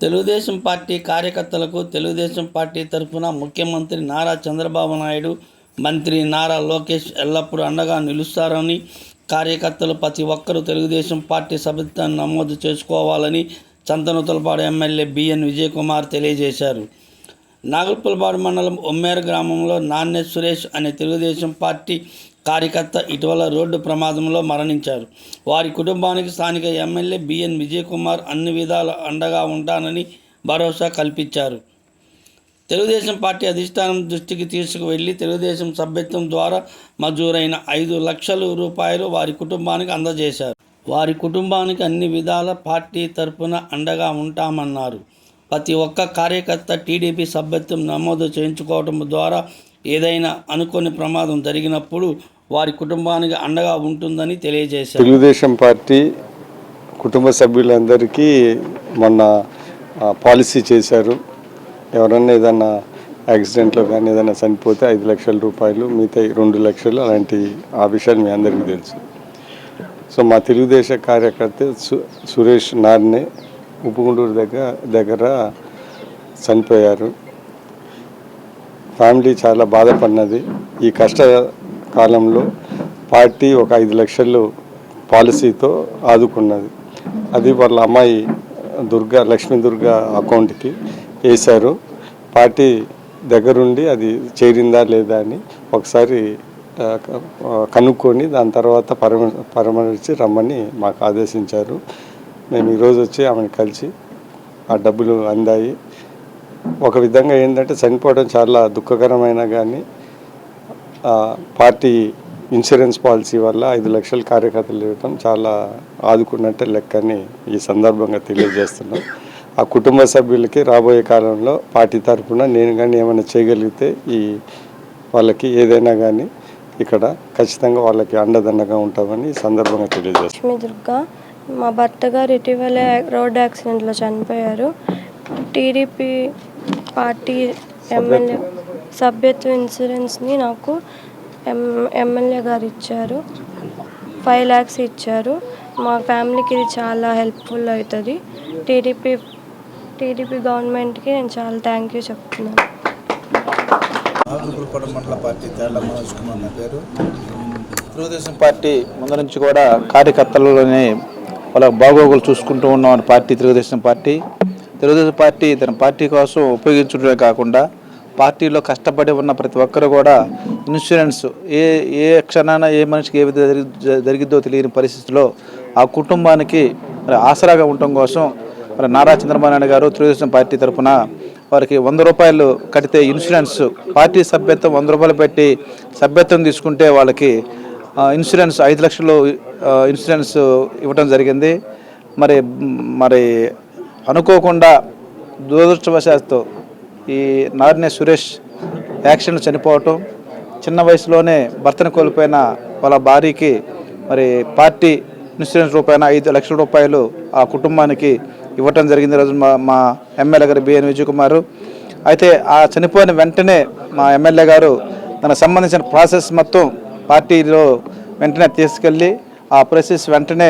Telugu Desam party కార్యకర్తలకు Telugu Desam party తరఫున ముఖ్యమంత్రి నారా చంద్రబాబు నాయుడు మంత్రి నారా లోకేష్ ఎల్లప్పుడూ అండగా నిలుస్తారని కార్యకర్తలు ప్రతి ఒక్కరూ తెలుగుదేశం పార్టీ సభ్యత్వాన్ని నమోదు చేసుకోవాలని చంతనూతలపాడు ఎమ్మెల్యే బిఎన్ విజయకుమార్ తెలియజేశారు. నాగల్పులపాడు మండలం ఉమ్మేరు గ్రామంలో నాన్నే సురేష్ అనే తెలుగుదేశం పార్టీ కార్యకర్త ఇటీవల రోడ్డు ప్రమాదంలో మరణించారు. వారి కుటుంబానికి స్థానిక ఎమ్మెల్యే బిఎన్ విజయకుమార్ అన్ని విధాల అండగా ఉంటానని భరోసా కల్పించారు. తెలుగుదేశం పార్టీ అధిష్టానం దృష్టికి తీసుకువెళ్ళి తెలుగుదేశం సభ్యత్వం ద్వారా మంజూరైన ఐదు లక్షల రూపాయలు వారి కుటుంబానికి అందజేశారు. వారి కుటుంబానికి అన్ని విధాల పార్టీ తరపున అండగా ఉంటామన్నారు. ప్రతి ఒక్క కార్యకర్త టీడీపీ సభ్యత్వం నమోదు చేయించుకోవడం ద్వారా ఏదైనా అనుకోని ప్రమాదం జరిగినప్పుడు వారి కుటుంబానికి అండగా ఉంటుందని తెలియజేశారు. తెలుగుదేశం పార్టీ కుటుంబ సభ్యులందరికీ మొన్న పాలసీ చేశారు. ఎవరన్నా ఏదన్నా యాక్సిడెంట్లో కానీ ఏదైనా చనిపోతే ఐదు లక్షల రూపాయలు మిగతా రెండు లక్షలు అలాంటి ఆ విషయాలు మీ అందరికీ తెలుసు. సో మా తెలుగుదేశ కార్యకర్త సు సురేష్ నార్నే ఉప్పుగుండూరు దగ్గర దగ్గర చనిపోయారు. ఫ్యామిలీ చాలా బాధపడినది. ఈ కష్ట కాలంలో పార్టీ ఒక ఐదు లక్షలు పాలసీతో ఆదుకున్నది. అది వాళ్ళ అమ్మాయి దుర్గా లక్ష్మీ దుర్గా అకౌంట్కి వేశారు. పార్టీ దగ్గరుండి అది చేరిందా లేదా అని ఒకసారి కనుక్కొని దాని తర్వాత పరమ పరామర్శించి రమ్మని మాకు ఆదేశించారు. మేము ఈరోజు వచ్చి ఆమెను కలిసి ఆ డబ్బులు అందాయి. ఒక విధంగా ఏంటంటే చనిపోవడం చాలా దుఃఖకరమైన కానీ పార్టీ ఇన్సూరెన్స్ పాలసీ వల్ల ఐదు లక్షల కార్యకర్తలు ఇవ్వడం చాలా ఆదుకున్నట్టే లెక్కని ఈ సందర్భంగా తెలియజేస్తున్నాం. ఆ కుటుంబ సభ్యులకి రాబోయే కాలంలో పార్టీ తరఫున నేను కానీ ఏమైనా చేయగలిగితే ఈ వాళ్ళకి ఏదైనా కానీ ఇక్కడ ఖచ్చితంగా వాళ్ళకి అండదండగా ఉంటామని ఈ సందర్భంగా తెలియజేస్తాం దుర్గా మా భర్త గారు ఇటీవలే రోడ్ యాక్సిడెంట్లో చనిపోయారు. టీడీపీ పార్టీ ఎమ్మెల్యే సభ్యత్వ ఇన్సూరెన్స్ని నాకు ఎం ఎమ్మెల్యే గారు ఇచ్చారు. ఫైవ్ ల్యాక్స్ ఇచ్చారు. మా ఫ్యామిలీకి ఇది చాలా హెల్ప్ఫుల్ అవుతుంది. టీడీపీ టీడీపీ గవర్నమెంట్కి నేను చాలా థ్యాంక్ యూ చెప్తున్నాను. మండల పార్టీ తేళ్ళ మనోజ్ కుమార్ నా పేరు. తెలుగుదేశం పార్టీ ముందు నుంచి కూడా కార్యకర్తలలోనే వాళ్ళ బాగోగులు చూసుకుంటూ ఉన్నాం party Telugu Desam party. Telugu Desam party తన పార్టీ కోసం ఉపయోగించడమే కాకుండా పార్టీలో కష్టపడి ఉన్న ప్రతి ఒక్కరు కూడా ఇన్సూరెన్స్ ఏ ఏ క్షణాన ఏ మనిషికి ఏ విధంగా జరిగి- జరిగిద్దో తెలియని పరిస్థితిలో ఆ కుటుంబానికి మరి ఆసరాగా ఉండటం కోసం మరి నారా చంద్రబాబు నాయుడు గారు తెలుగుదేశం పార్టీ తరఫున వారికి వంద రూపాయలు కడితే ఇన్సూరెన్స్ పార్టీ సభ్యత్వం వంద రూపాయలు పెట్టి సభ్యత్వం తీసుకుంటే వాళ్ళకి ఇన్సూరెన్స్ ఐదు లక్షలు ఇన్సూరెన్స్ ఇవ్వడం జరిగింది. మరి మరి అనుకోకుండా దురదృష్టవశాత్తు ఈ నారినే సురేష్ యాక్సిడెంట్ చనిపోవటం చిన్న వయసులోనే భర్తను కోల్పోయిన వాళ్ళ భార్యకి మరి పార్టీ ఇన్సూరెన్స్ రూపాయన ఐదు లక్షల రూపాయలు ఆ కుటుంబానికి ఇవ్వటం జరిగింది రోజు మా మా ఎమ్మెల్యే గారు బిఎన్ విజయ్ కుమార్ అయితే ఆ చనిపోయిన వెంటనే మా ఎమ్మెల్యే గారు దానికి సంబంధించిన ప్రాసెస్ మొత్తం పార్టీలో వెంటనే తీసుకెళ్ళి ఆ ప్రెసెస్ వెంటనే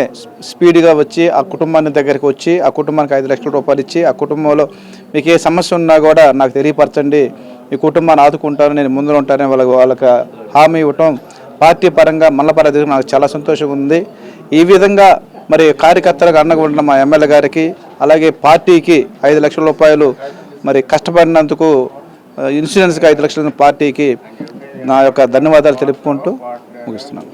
స్పీడ్గా వచ్చి ఆ కుటుంబాన్ని దగ్గరికి వచ్చి ఆ కుటుంబానికి ఐదు లక్షల రూపాయలు ఇచ్చి ఆ కుటుంబంలో మీకు ఏ సమస్య ఉన్నా కూడా నాకు తెలియపరచండి. మీ కుటుంబాన్ని ఆదుకుంటాను నేను ముందు ఉంటానని వాళ్ళకి వాళ్ళకి హామీ ఇవ్వటం పార్టీ పరంగా మల్లపర నాకు చాలా సంతోషంగా ఉంది. ఈ విధంగా మరి కార్యకర్తలకు అండగా ఉన్న మా ఎమ్మెల్యే గారికి అలాగే పార్టీకి ఐదు లక్షల రూపాయలు మరి కష్టపడినందుకు ఇన్సూరెన్స్కి ఐదు లక్షల పార్టీకి నా యొక్క ధన్యవాదాలు తెలుపుకుంటూ ముగిస్తున్నాను.